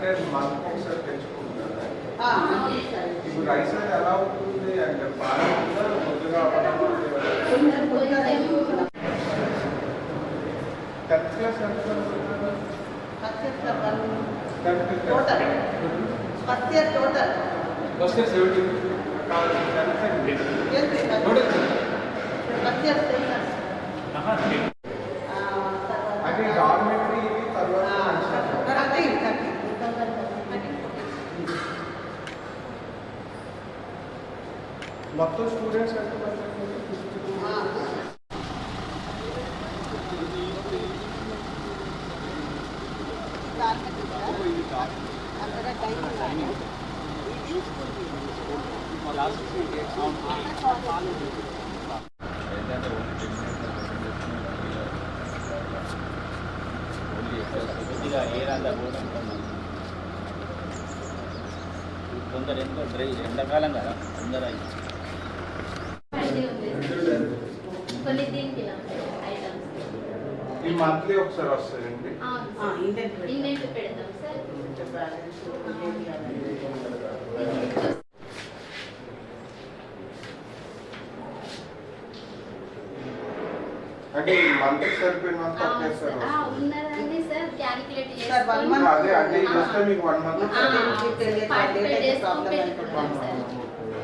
certain markets are touched. Ah, if rice are allowed to the and the bar, the mudra. Tatkya circle. Tatkya circle. Total. Tatkya total. Tatkya seventy. Tatkya. మొత్తం students ఎంత మంది ఉన్నారు? Fifth to అంతగా time ఇది school కొద్దిగా air అంతా కూడా తొందర ఎందుకో డ్రై ఎండాకాలం కదా తొందర అయింది కొన్ని దీనికి ఐటమ్స్ ఈ మంత్లీ ఒకసారి వస్తాయండి. ఇండెంట్ పెడతాం. సార్. అంటే ఈ మంత్ సరిపోయినంత ఉన్నదండి సార్. క్యాలిక్యులేట్. అదే అంటే మీకు one month forty five days problem పెట్టుకుంటాం సార్.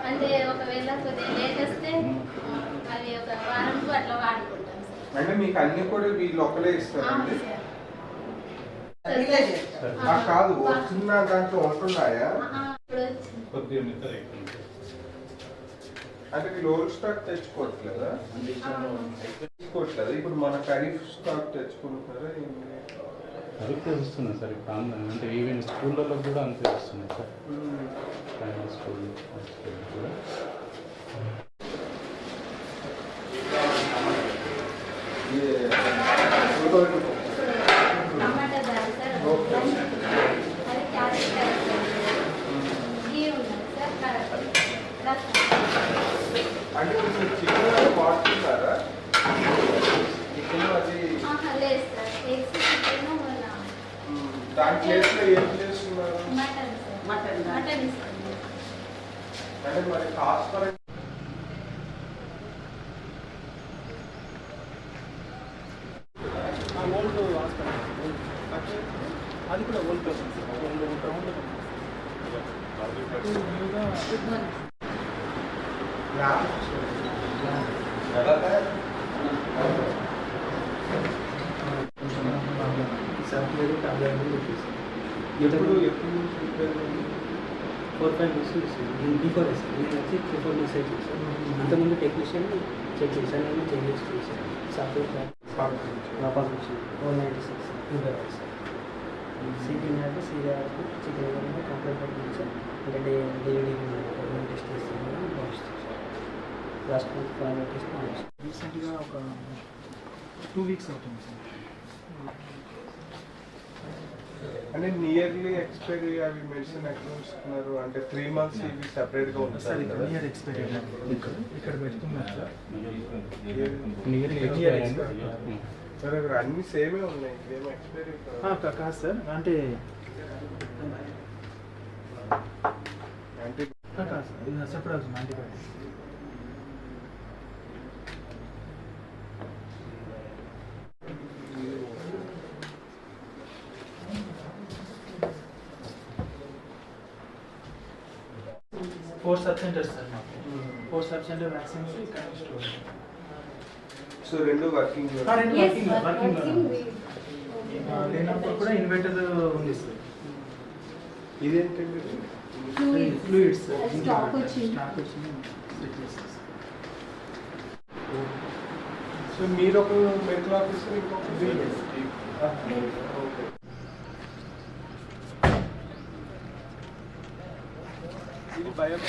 అంటే ఒకవేళ కొద్దిగా లేట్ వస్తే అవి ఒక వారంకు అట్లా వాడుకుంటాం సార్. అంటే మీకు అన్ని కూడా వీళ్ళు ఒకలే ఇస్తారండి? కాదు వచ్చిన దాంట్లో ఉంటున్నాయా? అంటే వీళ్ళు ఓల్డ్ స్టాక్ తెచ్చుకోవట్లేదా తెచ్చుకోవట్లేదు. ఇప్పుడు మన ఖరీఫ్ స్టాక్ తెచ్చుకుంటున్నారా? అదికే వస్తున్నాయి సార్ ఇప్పుడు ఆన్లైన్ అంటే ఈవెన్ స్కూళ్ళలో కూడా అంతే వస్తున్నాయి సార్. ప్రైమరీ స్కూల్ కూడా. ఇది టమాటా దాల్ సార్ ఓకే. అది క్యారెట్ కర్రీ గీ ఉన్నది సార్ కరెక్ట్ రసం అంటే ఇప్పుడు చికెన్ వాడుతున్నారా చికెన్ అది ఆహా, లేదు సార్ ఎగ్స్ చికెన్ మన మ్మ్, దాని ఏం చేస్తున్నారు మటన్ సార్ మటన్ అంటే మరి కాస్ట్ పరంగా ఓల్డ్ హాస్పిటల్ అది కూడా ఓల్డ్ పేషెంట్స్ రెండు రౌండ్ న్యూగా ల్యాబ్ ఎలా ఎప్పుడు ఎప్పుడు? ఫోర్ ఫైవ్ నేను బిఫోర్ వేసాను నేను వచ్చి త్రీ ఫోర్ డేస్ అయితే చేశాను అంతకుముందు టెక్నీషియన్ చెక్ చేశాను నేను చెక్ చేసి చేశాను. సాఫ్ట్వేర్ వాపస్ వచ్చింది ఫోర్ నైంటీ సిక్స్ సిపిన్ అంటే సీరియస్ చికెన్ కంప్లీట్ పంపించాం అంటే డే గవర్నమెంట్ టెస్ట్ చేస్తాను పంపిస్తాను లాస్ట్ మంత్ ఫైవ్ టెస్ట్ రీసెంట్గా ఒక టూ వీక్స్ అవుతుంది సార్. అంటే నియర్లీ ఎక్స్పైరీ అవి మెడిసిన్ ఎట్లా ఇస్తున్నారు అంటే త్రీ మంత్స్ ఇవి సెపరేట్గా కదా నియర్ ఎక్స్పైరీ ఇక్కడ పెడుతున్నారు సార్ నియర్లీ ఇక్కడ అన్ని సేమే ఉన్నాయి. ఇదేమో ఎక్స్పైరీ కాదు. సార్. అంటే అంటే సెపరేట్ అవుతుంది antibiotic four sub centres sir మాకు ఫోర్ సబ్ సెంటర్ వ్యాక్సిన్స్ ఇక్కడ స్టోర్ సో రెండు వర్కింగ్ రెండు వర్కింగ్ వర్కింగ్ లేనప్పుడు కూడా ఇన్వర్టర్ ఉంది సార్ ఇదేంటండి ఫ్లూయిడ్స్ Stock వచ్చింది. స్టాక్ వచ్చింది సెట్ చేస్తాం సార్ సో మీరు ఒక మెడికల్ ఆఫీసర్ ఇంకొక వీళ్ళే. Okay Bayern